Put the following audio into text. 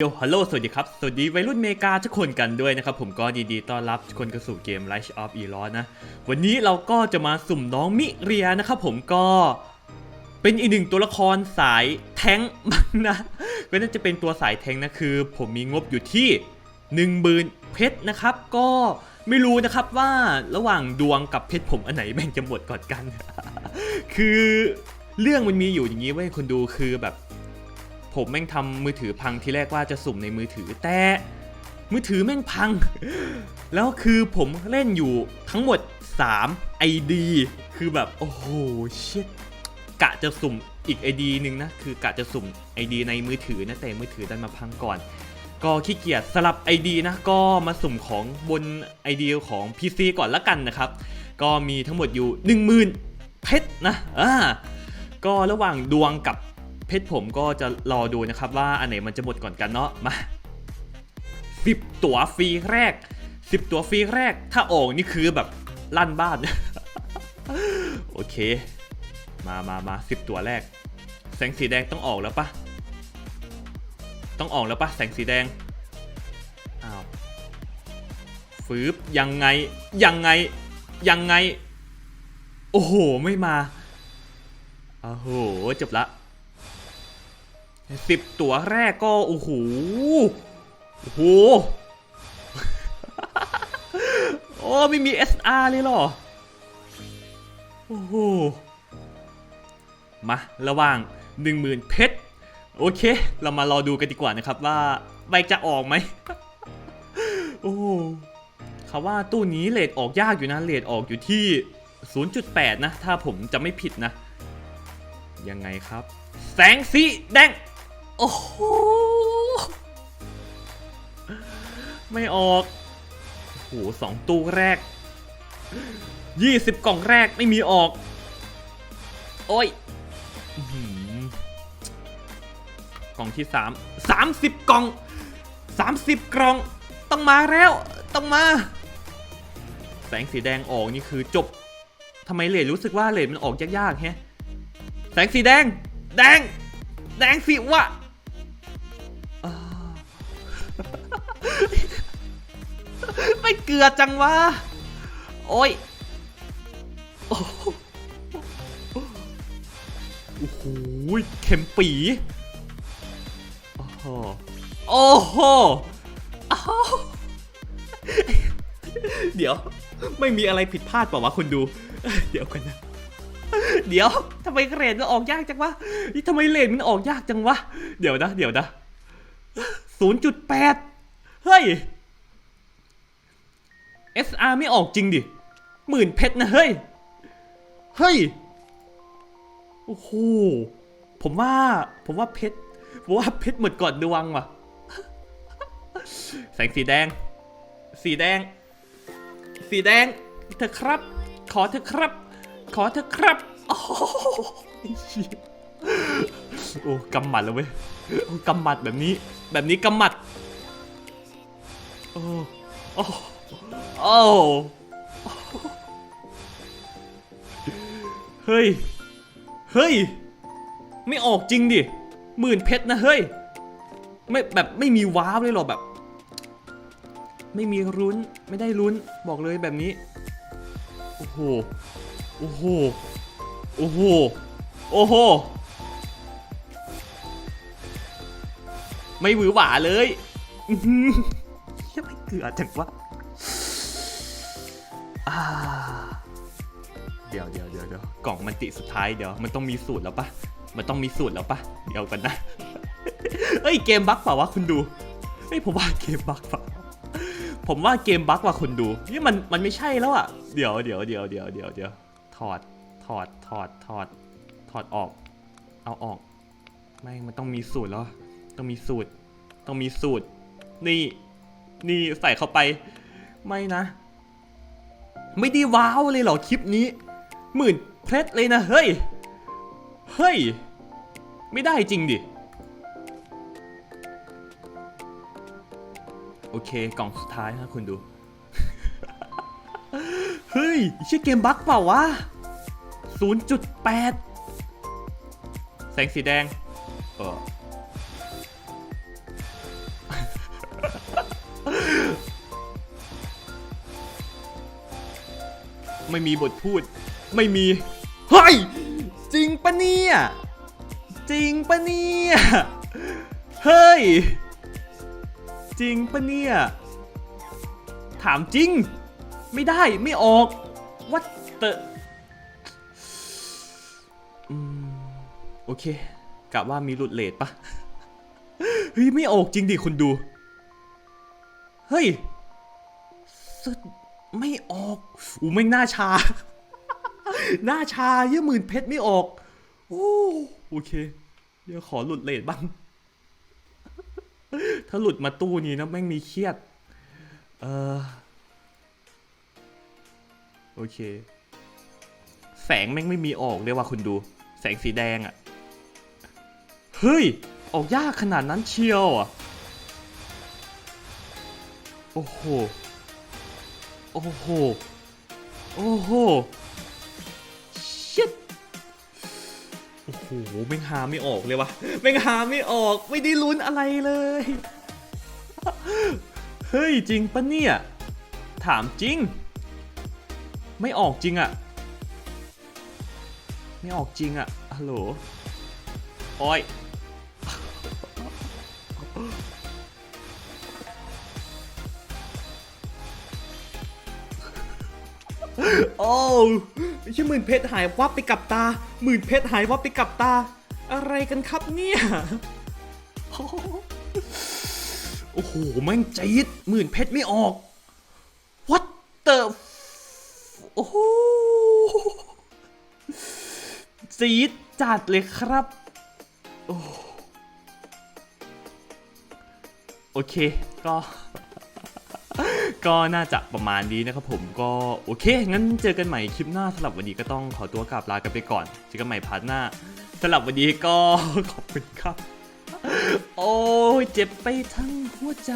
โยฮัลโหลสวัสดีครับ สวัสดีวัยรุ่นเมกาทุกคนกันด้วยนะครับ ผมก็ดีดีต้อนรับทุกคนเข้าสู่เกม Rise of e r o s นะ วันนี้เราก็จะมาสุ่มน้องมิเรียนะครับผมก็เป็นอีกหนึ่งตัวละครสายแท้งค์บ้างนะก็น่าจะเป็นตัวสายแท้งนะคือ ผมมีงบอยู่ที่1 0,000เพชรนะครับ ก็ไม่รู้นะครับว่าระหว่างดวงกับเพชรผมอันไหนแม่งจะหมดก่อนกัน คือเรื่องมันมีอยู่อย่างนี้เว้คนดูคือแบบ ผมแม่งทำมือถือพังทีแรกว่าจะสุ่มในมือถือแต่มือถือแม่งพัง แล้วคือผมเล่นอยู่ทั้งหมด 3 ID คือแบบ โอ้โหเชิดกะจะสุ่มอีก ID หนึ่งนะ คือกะจะสุ่ม ID ในมือถือนะ แต่มือถือดันมาพังก่อน ก็ขี้เกียจสลับ ID นะ ก็มาสุ่มของบน ID ของ PC ก่อนละกันนะครับ ก็มีทั้งหมดอยู่ 10,000เพชรนะอ่าก็ระหว่างดวงกับ เพชรผมก็จะรอดูนะครับว่าอันไหนมันจะหมดก่อนกันเนาะมาสิบตั๋วฟรีแรกสิบตั๋วฟรีแรก ถ้าออกนี่คือแบบลั่นบ้าน โอเค มามามาสิบตั๋วแรก แสงสีแดงต้องออกแล้วปะต้องออกแล้วปะแสงสีแดงอ้าวฟืบยังไงยังไงยังไง โอ้โห ไม่มาโอ้โหจบละ สิบตัวแรกก็ โอ้โห โอ้โห โอ้ไม่มี SR เลยเหรอ โอ้โห มา ระหว่าง 10,000 เพชร โอเค เรามารอดูกันดีกว่านะครับว่าใบจะออกไหม โอ้โหเขาว่าตู้นี้เลทออกยากอยู่นะ เลทออกอยู่ที่ 0.8 นะ ถ้าผมจะไม่ผิดนะ ยังไงครับ แสงสีแดง โอ้โห ไม่ออก โอ้โหสองตู้แรก 20 กล่องแรกไม่มีออก โอ้ยกล่องที่ 3 30 กล่อง 30 กล่อง ต้องมาแล้ว ต้องมา แสงสีแดงออกนี่คือจบทำไมเลดรู้สึกว่าเลดมันออกยากๆแฮะ แสงสีแดง แดง แดงสิวะ ไม่เกลือจังวะ โอ้ย โอ้โหโอ้โหเข็มปีโอ้โหโอ้โหอ้าวเดี๋ยว ไม่มีอะไรผิดพลาดเปล่าวะคุณดู เดี๋ยวกันนะ เดี๋ยวทำไมเกรดมันออกยากจังวะนี่ทำไมเลนมันออกยากจังวะ เดี๋ยวนะ เดี๋ยวนะศูนย์จุดแปดเฮ้ย SR ไม่ออกจริงดิหมื่นเพชรนะเฮ้ย เฮ้ย โอ้โห ผมว่า ผมว่าเพชร ผมว่าเพชรหมดก่อนดวงว่ะ แสงสีแดง สีแดง สีแดงเถอครับ ขอเถอครับ ขอเถอครับ โอ้โหโอ้กำหมัดแล้วเว้ยโอ้กำหมัดแบบนี้ แบบนี้กำหมัด โอ้โอ้ โอ้เฮ้ย เฮ้ย ไม่ออกจริงดิหมื่นเพชรนะเฮ้ย ไม่แบบไม่มีว้าวเลยหรอแบบ ไม่มีรุ้นไม่ได้รุ้นบอกเลยแบบนี้ โอ้โห โอ้โห โอ้โห โอ้โห ไม่หวือหวาเลยยังไม่เกลือจังวะอ่า เดี๋ยวเดี๋ยวเดี๋ยวเดี๋ยวกล่องมันติสุดท้ายเดี๋ยวมันต้องมีสูตรแล้วปะมันต้องมีสูตรแล้วปะเดี๋ยวกันนะเอ้ยเกมบั๊กเปล่าวะคุณดูเฮ้ยผมว่าเกมบั๊กเปล่าผมว่าเกมบั๊กว่ะคุณดูนี่มันมันไม่ใช่แล้วอะเดี๋ยวเดี๋ยวเดี๋ยวเดี๋ยวเดี๋ยวเดี๋ยวถอดถอดถอดถอดถอดออก เอาออกไม่มันต้องมีสูตรแล้วต้องมีสูตร ต้องมีสูตร นี่ นี่ใส่เข้าไป ไม่นะ ไม่ได้ว้าวเลยเหรอคลิปนี้หมื่นเพชรเลยนะเฮ้ย เฮ้ย ไม่ได้จริงดิ โอเคกล่องสุดท้ายนะคุณดู เฮ้ยชื่อเกมบั๊กเปล่าวะ 0.8 แสงสีแดง เออ ไม่มีบทพูด ไม่มี เฮ้ย จริงปะเนี่ย จริงปะเนี่ย เฮ้ย จริงปะเนี่ย ถามจริง ไม่ได้ไม่ออก วัดเตอโอเคกะว่ามีหลุดเลทปะเฮ้ย ไม่ออกจริงดิคุณดู เฮ้ยสุด ไม่ออกอู้ไม่งหน้าชา หน้าชาเยี่ยหมื่นเพชรไม่ออก โอ้โอเค เดี๋ยวขอหลุดเลทบ้าง ถ้าหลุดมาตู้นี้นะแม่งมีเครียด เออโอเค แสงแม่งไม่มีออกเลยว่ะคุณดู แสงสีแดงอะ่ะ เฮ้ย ออกยากขนาดนั้นเชียวอะ โอ้โห อ้โห โอ้โหชิตโอ้โหแม่งหาไม่ออกเลยวะแม่งหาไม่ออกไม่ได้ลุ้นอะไรเลย เฮ้ยจริงปะเนี่ย ถามจริง ไม่ออกจริงอะไม่ออกจริงอะฮัลโหลโอ้ย โอ้ไม่ใช่หมื่นเพชรหายวับไปกับตา หมื่นเพชรหายวับไปกับตา อะไรกันครับเนี่ยโอ้โหแม่งจี๊ดหมื่นเพชรไม่ออก What the โอ้โหจี๊ดจัดเลยครับ โอ้โอเค ก็ ก็น่าจะประมาณนี้นะครับผมก็โอเค งั้นเจอกันใหม่คลิปหน้าสำหรับวันนี้ก็ต้องขอตัวกลับลากันไปก่อน เจอกันใหม่พาร์ทหน้าสำหรับวันนี้ก็ขอบคุณครับ โอ้ยเจ็บไปทั้งหัวใจ